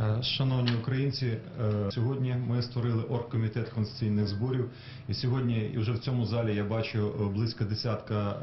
Е, Шановні українці, е, сьогодні ми створили оргкомітет конституційних зборів, і сьогодні і вже в цьому залі я бачу е, близько десятка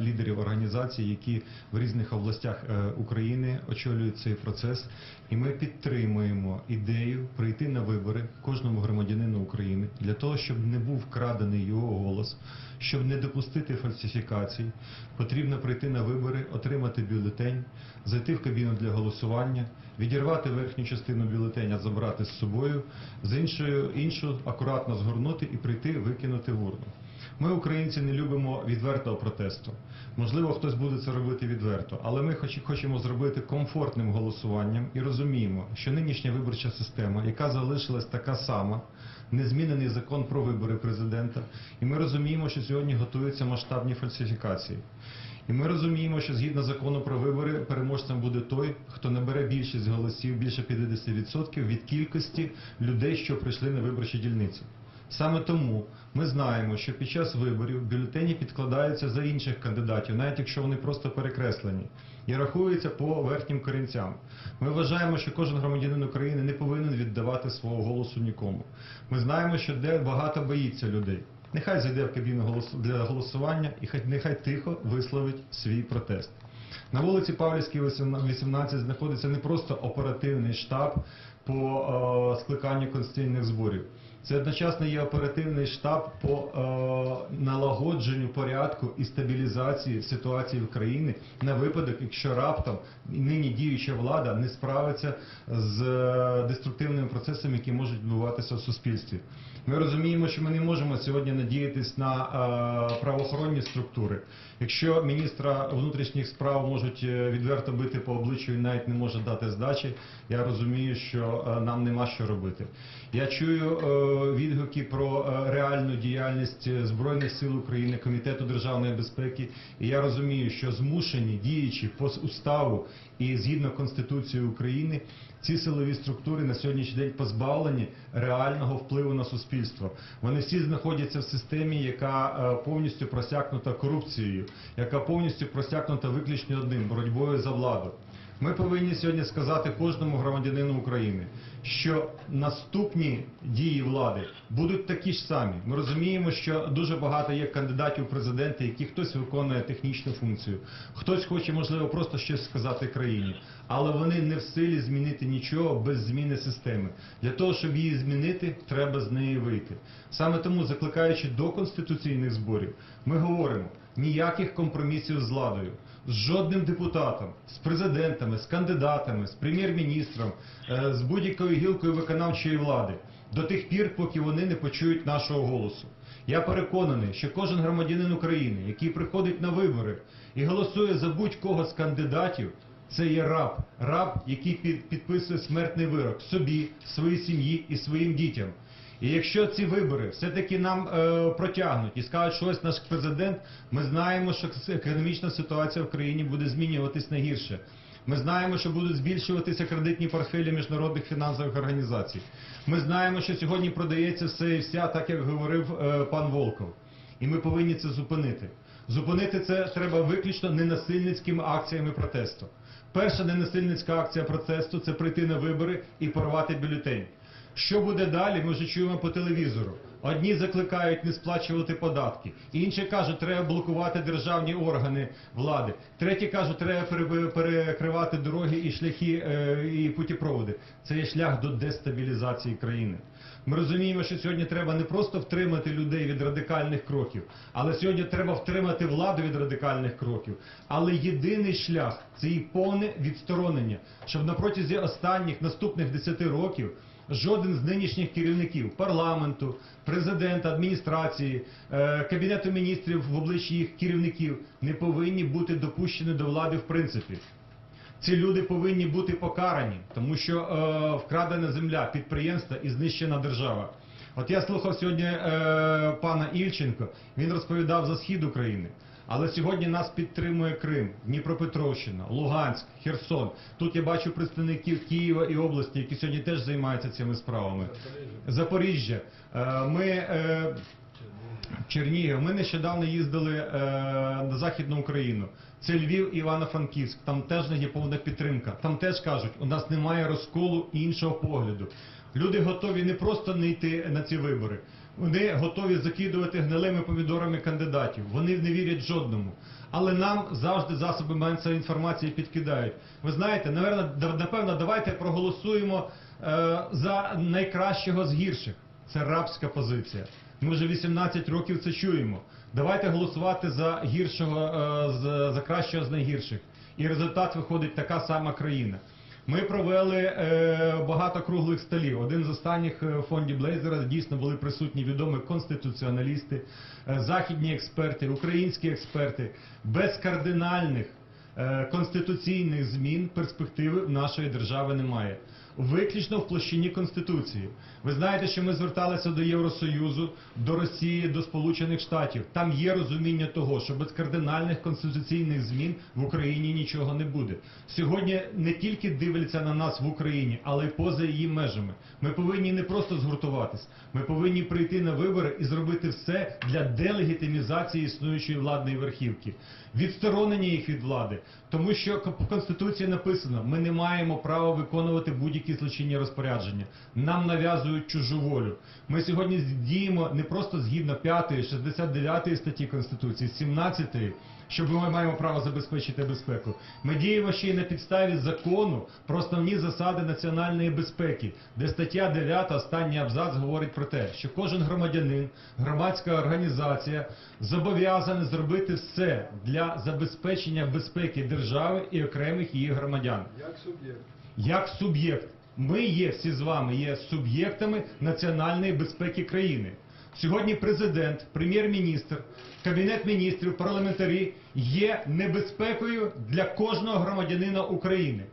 лідерів організацій, які в різних областях України очолюють цей процес. І ми підтримуємо ідею прийти на вибори кожному громадянину України для того, щоб не був вкрадений його голос, щоб не допустити фальсифікацій. Потрібно прийти на вибори, отримати бюлетень, зайти в кабіну для голосування, відірвати верхню частину бюлетеня, забрати з собою, з іншою іншу акуратно згорнути і прийти викинути в урну. Ми, українці, не любимо відвертого протесту. Можливо, хтось буде це робити відверто, але ми хоч- хочемо зробити комфортним голосуванням і розуміємо, що нинішня виборча система, яка залишилась така сама, незмінений закон про вибори президента, і ми розуміємо, що сьогодні готуються масштабні фальсифікації. І ми розуміємо, що згідно закону про вибори переможцем буде той, хто набере більшість голосів, більше 50% від кількості людей, що прийшли на виборчі дільниці. Саме тому ми знаємо, що під час виборів бюлетені підкладаються за інших кандидатів, навіть якщо вони просто перекреслені, і рахуються по верхнім корінцям. Ми вважаємо, що кожен громадянин України не повинен віддавати свого голосу нікому. Ми знаємо, що де багато боїться людей. Нехай зайде в кабіну для голосування і нехай тихо висловить свій протест. На вулиці Павлівській 18 знаходиться не просто оперативний штаб по е, скликанню конституційних зборів. Це одночасно є оперативний штаб по е, налагодженню порядку і стабілізації ситуації в країні на випадок, якщо раптом нині діюча влада не справиться з е, деструктивними процесами, які можуть відбуватися в суспільстві. Ми розуміємо, що ми не можемо сьогодні надіятись на е, правоохоронні структури. Якщо міністра внутрішніх справ можуть е, відверто бити по обличчю і навіть не може дати здачі, я розумію, що е, нам нема що робити. Я чую відгуки про реальну діяльність Збройних сил України, Комітету державної безпеки, і я розумію, що змушені діючи по уставу і згідно Конституції України, ці силові структури на сьогоднішній день позбавлені реального впливу на суспільство. Вони всі знаходяться в системі, яка е, повністю просякнута корупцією, яка повністю просякнута виключно одним боротьбою за владу. Ми повинні сьогодні сказати кожному громадянину України, що наступні дії влади будуть такі ж самі. Ми розуміємо, що дуже багато є кандидатів в президенти, які хтось виконує технічну функцію, хтось хоче, можливо, просто щось сказати країні, але вони не в силі змінити нічого без зміни системи. Для того, щоб її змінити, треба з неї вийти. Саме тому, закликаючи до конституційних зборів, ми говоримо ніяких компромісів з владою з жодним депутатом, з президентами, з кандидатами, з прем'єр-міністром, е, з будь-якою гілкою виконавчої влади до тих пір, поки вони не почують нашого голосу. Я переконаний, що кожен громадянин України, який приходить на вибори і голосує за будь-кого з кандидатів, це є раб, раб, який підписує смертний вирок собі, своїй сім'ї і своїм дітям. І якщо ці вибори все-таки нам е, протягнуть і скажуть, що ось наш президент, ми знаємо, що економічна ситуація в країні буде змінюватись на гірше. Ми знаємо, що будуть збільшуватися кредитні портфелі міжнародних фінансових організацій. Ми знаємо, що сьогодні продається все і вся, так як говорив е, пан Волков. І ми повинні це зупинити. Зупинити це треба виключно ненасильницькими акціями протесту. Перша ненасильницька акція протесту це прийти на вибори і порвати бюлетень. Що буде далі, ми вже чуємо по телевізору. Одні закликають не сплачувати податки, інші кажуть, треба блокувати державні органи влади. Треті кажуть, треба перекривати дороги і шляхи е, і путіпроводи. Це є шлях до дестабілізації країни. Ми розуміємо, що сьогодні треба не просто втримати людей від радикальних кроків, але сьогодні треба втримати владу від радикальних кроків. Але єдиний шлях це її повне відсторонення, щоб на протязі останніх наступних 10 років жоден з нинішніх керівників парламенту, президента, адміністрації, е, кабінету міністрів в обличчі їх керівників не повинні бути допущені до влади в принципі. Ці люди повинні бути покарані, тому що е, вкрадена земля, підприємства і знищена держава. От я слухав сьогодні е, пана Ільченко, він розповідав за схід України. Але сьогодні нас підтримує Крим, Дніпропетровщина, Луганськ, Херсон. Тут я бачу представників Києва і області, які сьогодні теж займаються цими справами. Запоріжжя. Е, Ми е, Чернігів. Ми нещодавно їздили е, на Західну Україну. Це Львів, Івано-Франківськ. Там теж є повна підтримка. Там теж кажуть, у нас немає розколу іншого погляду. Люди готові не просто не йти на ці вибори. Вони готові закидувати гнилими помідорами кандидатів. Вони не вірять жодному. Але нам завжди засоби масової інформації підкидають. Ви знаєте, напевно, давайте проголосуємо е, за найкращого з гірших. Це рабська позиція. Ми вже 18 років це чуємо. Давайте голосувати за гіршого, е, за кращого з найгірших. І результат виходить така сама країна. Ми провели е, багато круглих столів. Один з останніх е, в фонді Блейзера дійсно були присутні відомі конституціоналісти, е, західні експерти, українські експерти, без кардинальних е, конституційних змін перспективи в нашої держави немає. Виключно в площині Конституції. Ви знаєте, що ми зверталися до Євросоюзу, до Росії, до Сполучених Штатів. Там є розуміння того, що без кардинальних конституційних змін в Україні нічого не буде. Сьогодні не тільки дивляться на нас в Україні, але й поза її межами. Ми повинні не просто згуртуватись, ми повинні прийти на вибори і зробити все для делегітимізації існуючої владної верхівки, відсторонення їх від влади, тому що в Конституції написано, ми не маємо права виконувати будь-які злочинні розпорядження. Нам нав'язують чужу волю. Ми сьогодні діємо не просто згідно 5, 69 статті Конституції, 17, що ми маємо право забезпечити безпеку. Ми діємо ще й на підставі закону про основні засади національної безпеки, де стаття 9, останній абзац говорить про те, що кожен громадянин, громадська організація зобов'язаний зробити все для забезпечення безпеки держави і окремих її громадян Як суб'єкт. як суб'єкт. Ми є всі з вами є суб'єктами національної безпеки країни. Сьогодні президент, прем'єр-міністр, кабінет міністрів, парламентарі є небезпекою для кожного громадянина України,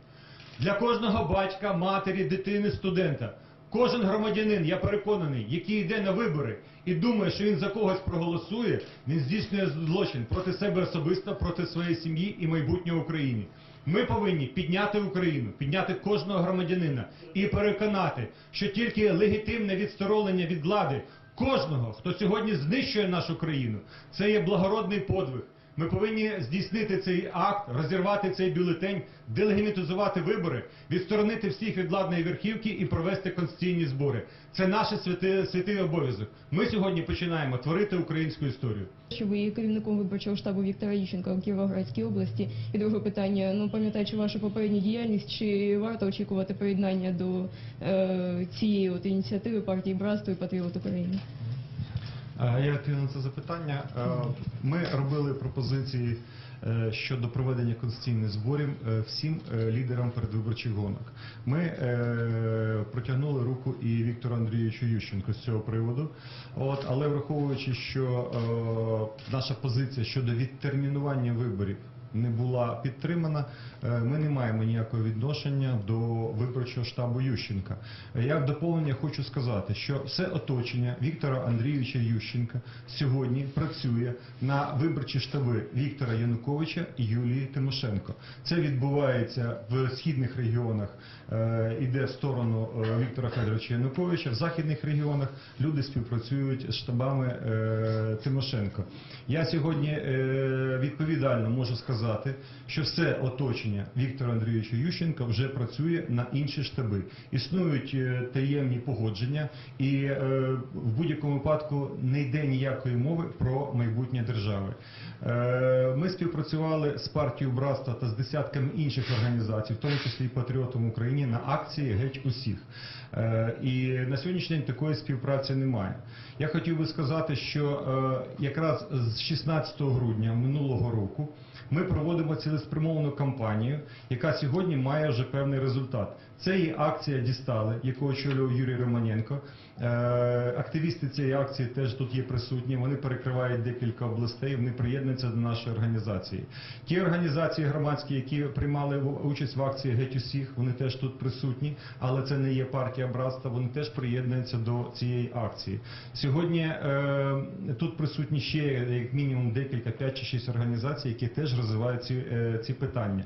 для кожного батька, матері, дитини, студента. Кожен громадянин, я переконаний, який йде на вибори і думає, що він за когось проголосує, він здійснює злочин проти себе особисто, проти своєї сім'ї і майбутнього України. Ми повинні підняти Україну, підняти кожного громадянина і переконати, що тільки легітимне відсторонення від влади кожного, хто сьогодні знищує нашу країну, це є благородний подвиг. Ми повинні здійснити цей акт, розірвати цей бюлетень, делегімітизувати вибори, відсторонити всіх від владної верхівки і провести конституційні збори. Це наш святий, святий обов'язок. Ми сьогодні починаємо творити українську історію. Що ви керівником виборчого штабу Віктора Ющенка у Кіровоградській області. І друге питання: ну пам'ятаючи вашу попередню діяльність, чи варто очікувати приєднання до е, цієї от ініціативи партії Братство і Патріот України? Е, Я відповім на це запитання. Е, Ми робили пропозиції е, щодо проведення конституційних зборів всім лідерам передвиборчих гонок. Ми протягнули руку і Віктору Андрійовичу Ющенку з цього приводу. От, але враховуючи, що наша позиція щодо відтермінування виборів не була підтримана, е, ми не маємо ніякого відношення до виборчого штабу Ющенка. Е, Я в доповнення хочу сказати, що все оточення Віктора Андрійовича Ющенка сьогодні працює на виборчі штаби Віктора Януковича і Юлії Тимошенко. Це відбувається в східних регіонах, е, іде в сторону Віктора Федоровича Януковича. В західних регіонах люди співпрацюють з штабами Тимошенко. Я сьогодні відповідально можу сказати, що все оточення Віктора Андрійовича Ющенка вже працює на інші штаби. Існують е, таємні погодження, і е, в будь-якому випадку не йде ніякої мови про майбутнє держави. Е, Ми співпрацювали з партією братства та з десятками інших організацій, в тому числі і патріотом України, на акції геть усіх. Е, І на сьогоднішній день такої співпраці немає. Я хотів би сказати, що е, якраз з 16 грудня минулого року ми проводимо цілеспрямовану кампанію, яка сьогодні має вже певний результат. Це є акція Дістали, яку очолював Юрій Романенко. Е, Активісти цієї акції теж тут є присутні. Вони перекривають декілька областей. Вони приєднуються до нашої організації. Ті організації громадські, які приймали участь в акції геть усіх, вони теж тут присутні, але це не є партія братства. Вони теж приєднуються до цієї акції. Сьогодні е, тут присутні ще як мінімум декілька 5 чи 6 організацій, які теж розвивають ці, е, ці питання.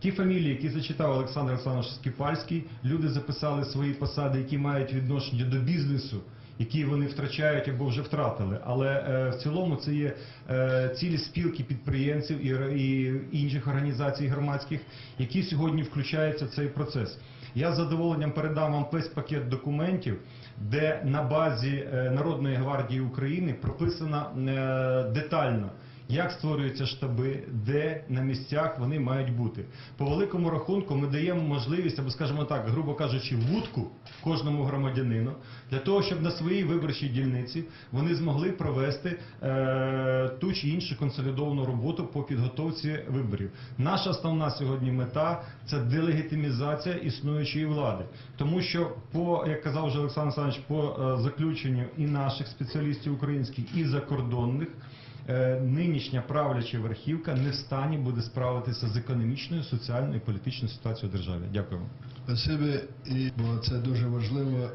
Ті фамілії, які зачитав Олександр Олександрович Скіпальський, люди записали свої посади, які мають відношення до бізнесу які вони втрачають або вже втратили. Але е, в цілому це є е, цілі спілки підприємців і, і інших організацій громадських, які сьогодні включаються в цей процес. Я з задоволенням передам вам весь пакет документів, де на базі е, Народної гвардії України прописано е, детально. Як створюються штаби, де на місцях вони мають бути. По великому рахунку ми даємо можливість, або скажімо так, грубо кажучи, вудку кожному громадянину для того, щоб на своїй виборчій дільниці вони змогли провести е, ту чи іншу консолідовану роботу по підготовці виборів. Наша основна сьогодні мета це делегітимізація існуючої влади, тому що по як казав вже Олександр Олександрович, по е, заключенню і наших спеціалістів українських, і закордонних. Е, Нинішня правляча верхівка не в стані буде справитися з економічною, соціальною і політичною ситуацією в державі. Дякую. вам. Спасибі, бо це дуже важливо